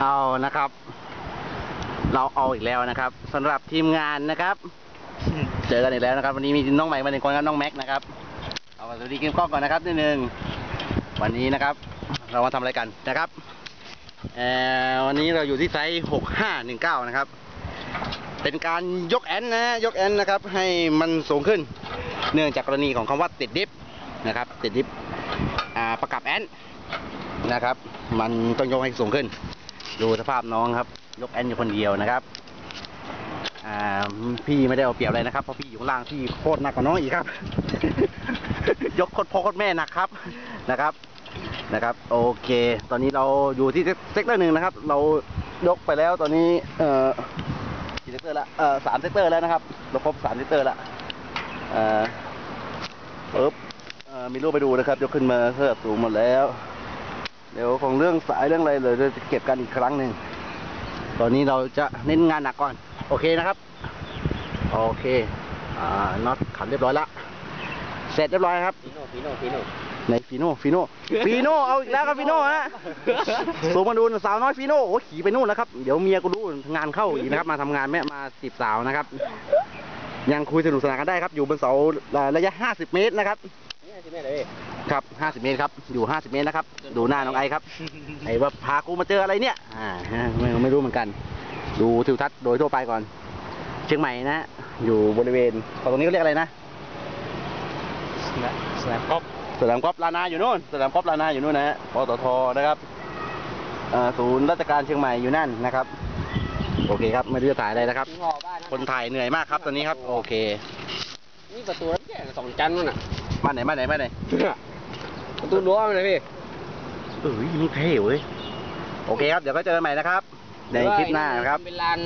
เอานะครับ เราเอาอีกแล้วนะครับสำหรับทีมงานนะครับ เจอกันอีกแล้วนะครับ วันนี้มีน้องใหม่มาหนึ่งคนครับน้องแม็กนะครับ เอาสวัสดีกินกล้องก่อนนะครับนิดนึงวันนี้นะครับ เรามาทำอะไรกันนะครับเออวันนี้เราอยู่ที่ไซส์หกห้าหนึ่งเก้านะครับ เป็นการยกแอนนะยกแอนนะครับ ให้มันสูงขึ้น เนื่องจากกรณีของคำว่าติดดิฟนะครับ ติดดิฟประกับแอนนะครับ มันต้องยกให้สูงขึ้น ดูสภาพน้องครับ ยกแอนอยู่คนเดียวนะครับ อ่า พี่ไม่ได้เอาเปรียบอะไรนะครับ เพราะพี่อยู่ล่างพี่โคตรหนักกว่าน้องอีกครับ ยกโคตรพ่อโคตรแม่หนักครับ นะครับ นะครับ โอเค ตอนนี้เราอยู่ที่เซกเตอร์หนึ่งนะครับ เรายกไปแล้วตอนนี้ เอ่อกี่เซกเตอร์ละ เอ่อสามเซกเตอร์แล้วนะครับ เราครบสามเซกเตอร์ละ เอ่อปึ๊บเอ่อมีรูปไปดูนะครับ ยกขึ้นมาเพื่อสูงหมดแล้ว เดี๋ยวของเรื่องสายเรื่องอะไรเลยเราจะเก็บกันอีกครั้งหนึ่ง ตอนนี้เราจะเน้นงานหนักก่อน โอเคนะครับ โอเค อ่า น็อตขันเรียบร้อยละ เสร็จเรียบร้อยครับ ฟีโน่ฟีโน่ฟีโน่ในฟีโน่ฟีโน่ฟีโน่เอาอีกแล้วครับฟีโน่ฮะสูงมาดูสาวน้อยฟีโน่โอ้ขี่ไปนู่นแล้วครับ เดี๋ยวเมียกูรู้งานเข้าอีกนะครับ มาทำงานแม่มาจีบสาวนะครับ ยังคุยสนุกสนานกันได้ครับ อยู่บนเสาระยะ 50 เมตรนะครับ นี่สิแม่เลย ครับ50เมตรครับอยู่50เมตรนะครับ ดูหน้าน้องไอครับ ไอ้ว่าพากูมาเจออะไรเนี่ย อ่าไม่ไม่รู้เหมือนกัน ดูทิวทัศน์โดยทั่วไปก่อน เชียงใหม่นะ อยู่บริเวณตรงนี้เขาเรียกอะไรนะสนามกอล์ฟสนามกอล์ฟลานาอยู่นู่นสนามกอล์ฟลานาอยู่นู่นนะฮะปตทนะครับเอ่อศูนย์ราชการเชียงใหม่อยู่นั่นนะครับ โอเคครับไม่รู้จะถ่ายอะไรนะครับหอบ้านคนถ่ายเหนื่อยมากครับตอนนี้ครับ โอเค นี่ประตูน้ำแข็งสองชั้นนู่นน่ะบ้านไหนบ้านไหนบ้านไหน ประตูรั้วมันเลยพี่เอ้ยมันเท่เว้ย โอเคครับ เดี๋ยวก็เจอกันใหม่นะครับ ในคลิปหน้านะครับ เป็นลาน